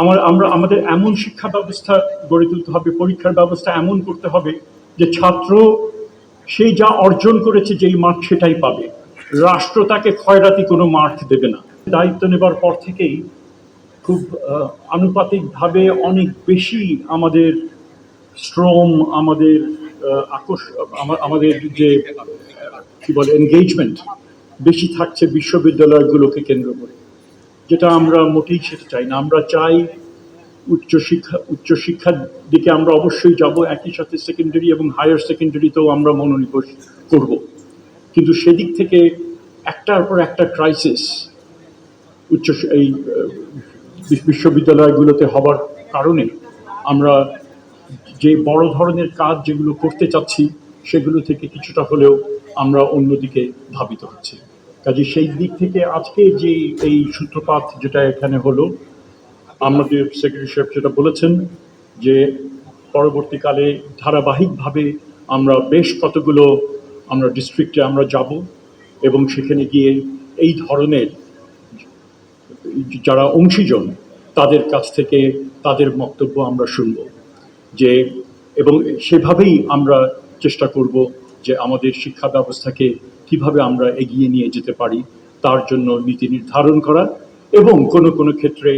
আমার, আমরা, আমাদের এমন শিক্ষা ব্যবস্থা গড়ে তুলতে হবে, পরীক্ষার ব্যবস্থা এমন করতে হবে যে ছাত্র সে যা অর্জন করেছে যেই মার্ক সেটাই পাবে। রাষ্ট্র তাকে ক্ষয়রাতি কোনো মার্ক দেবে না। দায়িত্ব নেবার পর থেকেই খুব আনুপাতিকভাবে অনেক বেশি আমাদের শ্রম, আমাদের আকর্ষ আমাদের যে, কি বলে এনগেজমেন্ট বেশি থাকছে বিশ্ববিদ্যালয়গুলোকে কেন্দ্র করে। যেটা আমরা মোটেই সেটা চাই না। আমরা চাই উচ্চশিক্ষা উচ্চশিক্ষার দিকে আমরা অবশ্যই যাব, একই সাথে সেকেন্ডারি এবং হায়ার সেকেন্ডারিতেও আমরা মনোনিবেশ করব। কিন্তু সেদিক থেকে একটার পর একটা ক্রাইসিস উচ্চ এই বিশ্ববিদ্যালয়গুলোতে হবার কারণে আমরা যে বড় ধরনের কাজ যেগুলো করতে চাচ্ছি, সেগুলো থেকে কিছুটা হলেও আমরা অন্যদিকে ধাবিত হচ্ছি। কাজে সেই দিক থেকে আজকে যে এই সূত্রপাত যেটা এখানে হলো আমাদের সেক্রেটারি সাহেব যেটা বলেছেন যে পরবর্তীকালে ধারাবাহিকভাবে আমরা বেশ কতগুলো আমরা ডিস্ট্রিক্টে আমরা যাব এবং সেখানে গিয়ে এই ধরনের যারা অংশীজন তাদের কাছ থেকে তাদের বক্তব্য আমরা শুনব যে এবং সেভাবেই আমরা চেষ্টা করব যে আমাদের শিক্ষা ব্যবস্থাকে কীভাবে আমরা এগিয়ে নিয়ে যেতে পারি, তার জন্য নীতি নির্ধারণ করা এবং কোনো কোনো ক্ষেত্রে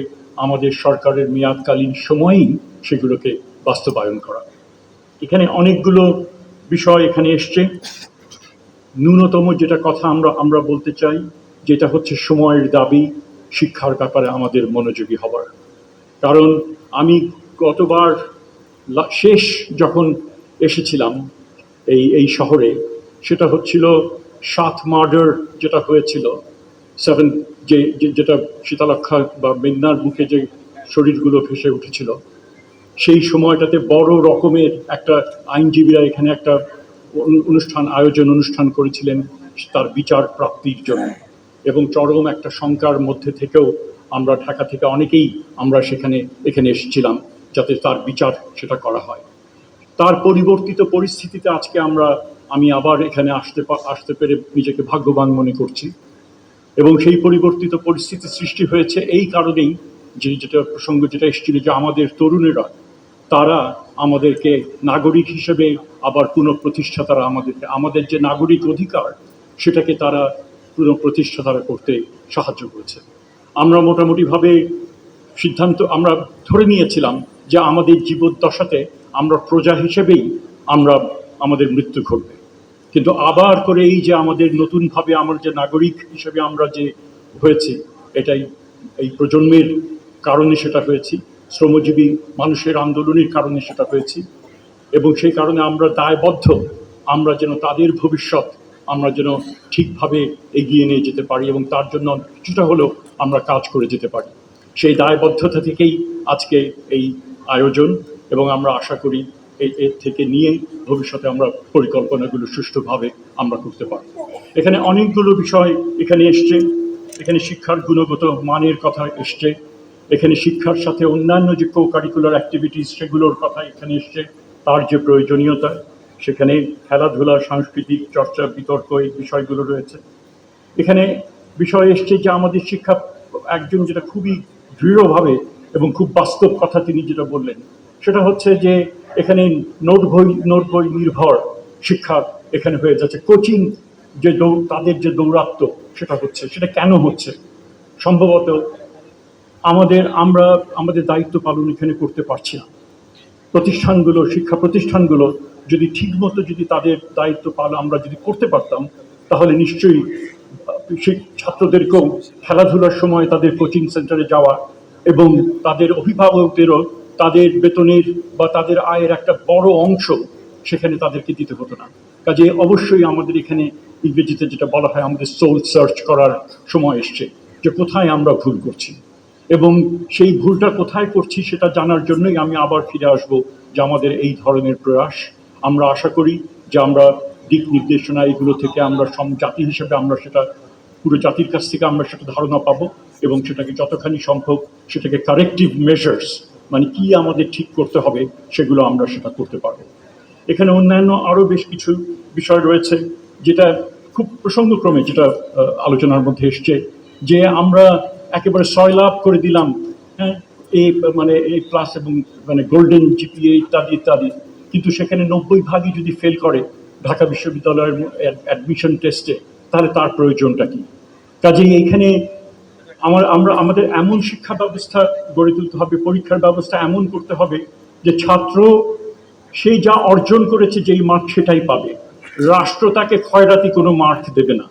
আমাদের সরকারের মেয়াদকালীন সময়েই সেগুলোকে বাস্তবায়ন করা। এখানে অনেকগুলো বিষয় এখানে এসছে। ন্যূনতম যেটা কথা আমরা আমরা বলতে চাই, যেটা হচ্ছে সময়ের দাবি, শিক্ষার ব্যাপারে আমাদের মনোযোগী হবার। কারণ আমি গতবার শেষ যখন এসেছিলাম এই এই শহরে, সেটা হচ্ছিল সাত মার্ডার যেটা হয়েছিল সেভেন যে যেটা শীতালক্ষা বা মেঘনার মুখে যে শরীরগুলো ভেসে উঠেছিল, সেই সময়টাতে বড় রকমের একটা আইনজীবীরা এখানে একটা অনু- অনুষ্ঠান, আয়োজন, অনুষ্ঠান করেছিলেন তার বিচার প্রাপ্তির জন্য। এবং চরম একটা শঙ্কার মধ্যে থেকেও আমরা ঢাকা থেকে অনেকেই আমরা সেখানে, এখানে এসেছিলাম যাতে তার বিচার সেটা করা হয়। তার পরিবর্তিত পরিস্থিতিতে আজকে আমরা আমি আবার এখানে আসতে আসতে পেরে নিজেকে ভাগ্যবান মনে করছি। এবং সেই পরিবর্তিত পরিস্থিতি সৃষ্টি হয়েছে এই কারণেই যে, যেটা প্রসঙ্গ যেটা এসেছিল যে আমাদের তরুণেরা, তারা আমাদেরকে নাগরিক হিসেবে আবার পুনঃপ্রতিষ্ঠা তারা আমাদেরকে, আমাদের যে নাগরিক অধিকার, সেটাকে তারা পুনঃপ্রতিষ্ঠা তারা করতে সাহায্য করেছে। আমরা মোটামুটিভাবে সিদ্ধান্ত, আমরা ধরে নিয়েছিলাম যে আমাদের জীবদ্দশাতে আমরা প্রজা হিসেবেই আমরা আমাদের মৃত্যু ঘটবে। কিন্তু আবার করে এই যে আমাদের নতুনভাবে আমার যে নাগরিক হিসেবে আমরা যে হয়েছি, এটাই এই প্রজন্মের কারণে সেটা হয়েছি, শ্রমজীবী মানুষের আন্দোলনের কারণে সেটা হয়েছি এবং সেই কারণে আমরা দায়বদ্ধ, আমরা যেন তাদের ভবিষ্যৎ আমরা যেন ঠিকভাবে এগিয়ে নিয়ে যেতে পারি এবং তার জন্য কিছুটা হলেও আমরা কাজ করে যেতে পারি। সেই দায়বদ্ধতা থেকেই আজকে এই আয়োজন এবং আমরা আশা করি এর থেকে নিয়ে ভবিষ্যতে আমরা পরিকল্পনাগুলো সুষ্ঠুভাবে আমরা করতে পারব। এখানে অনেকগুলো বিষয় এখানে এসছে। এখানে শিক্ষার গুণগত মানের কথা এসছে। এখানে শিক্ষার সাথে অন্যান্য যে কো কারিকুলার অ্যাক্টিভিটিস সেগুলোর কথা এখানে এসছে। তার যে প্রয়োজনীয়তা, সেখানে খেলাধুলা, সাংস্কৃতিক চর্চা, বিতর্ক এই বিষয়গুলো রয়েছে। এখানে বিষয় এসছে যে আমাদের শিক্ষা একজন যেটা খুবই দৃঢ়ভাবে এবং খুব বাস্তব কথা তিনি যেটা বললেন, সেটা হচ্ছে যে এখানে নোট বই নোট বই নির্ভর শিক্ষা এখানে হয়ে যাচ্ছে। কোচিং যে দৌড় তাদের যে দৌরাত্ম সেটা হচ্ছে, সেটা কেন হচ্ছে? সম্ভবত আমাদের, আমরা আমাদের দায়িত্ব পালন এখানে করতে পারছি না। প্রতিষ্ঠানগুলো, শিক্ষা প্রতিষ্ঠানগুলো যদি ঠিকমতো যদি তাদের দায়িত্ব পালন আমরা যদি করতে পারতাম, তাহলে নিশ্চয়ই ছাত্রদেরকেও খেলাধুলার সময় তাদের কোচিং সেন্টারে যাওয়া এবং তাদের অভিভাবকদেরও তাদের বেতনের বা তাদের আয়ের একটা বড় অংশ সেখানে তাদেরকে দিতে হতো না। কাজে অবশ্যই আমাদের এখানে ইংরেজিতে যেটা বলা হয় আমাদের সোল সার্চ করার সময় এসছে যে কোথায় আমরা ভুল করছি। এবং সেই ভুলটা কোথায় করছি সেটা জানার জন্যই আমি আবার ফিরে আসব যে আমাদের এই ধরনের প্রয়াস। আমরা আশা করি যে আমরা দিক নির্দেশনা এগুলো থেকে আমরা সম জাতি হিসেবে আমরা সেটা পুরো জাতির কাছ থেকে আমরা সেটা ধারণা পাবো এবং সেটাকে যতখানি সম্ভব সেটাকে কারেক্টিভ মেজার্স মানে কি আমাদের ঠিক করতে হবে সেগুলো আমরা সেটা করতে পারব। এখানে অন্যান্য আরও বেশ কিছু বিষয় রয়েছে যেটা খুব প্রসঙ্গক্রমে যেটা আলোচনার মধ্যে এসছে যে আমরা একেবারে সয়লাভ করে দিলাম হ্যাঁ এ মানে এ প্লাস এবং মানে গোল্ডেন জিপিএ ইত্যাদি ইত্যাদি। কিন্তু সেখানে নব্বই ভাগই যদি ফেল করে ঢাকা বিশ্ববিদ্যালয়ের অ্যাডমিশন টেস্টে, তাহলে তার প্রয়োজনটা কি? কাজেই এইখানে আমার, আমরা, আমাদের এমন শিক্ষা ব্যবস্থা গড়ে তুলতে হবে, পরীক্ষার ব্যবস্থা এমন করতে হবে যে ছাত্র সেই যা অর্জন করেছে যেই মার্ক সেটাই পাবে। রাষ্ট্র তাকে ক্ষয়রাতি কোনো মার্ক দেবে না।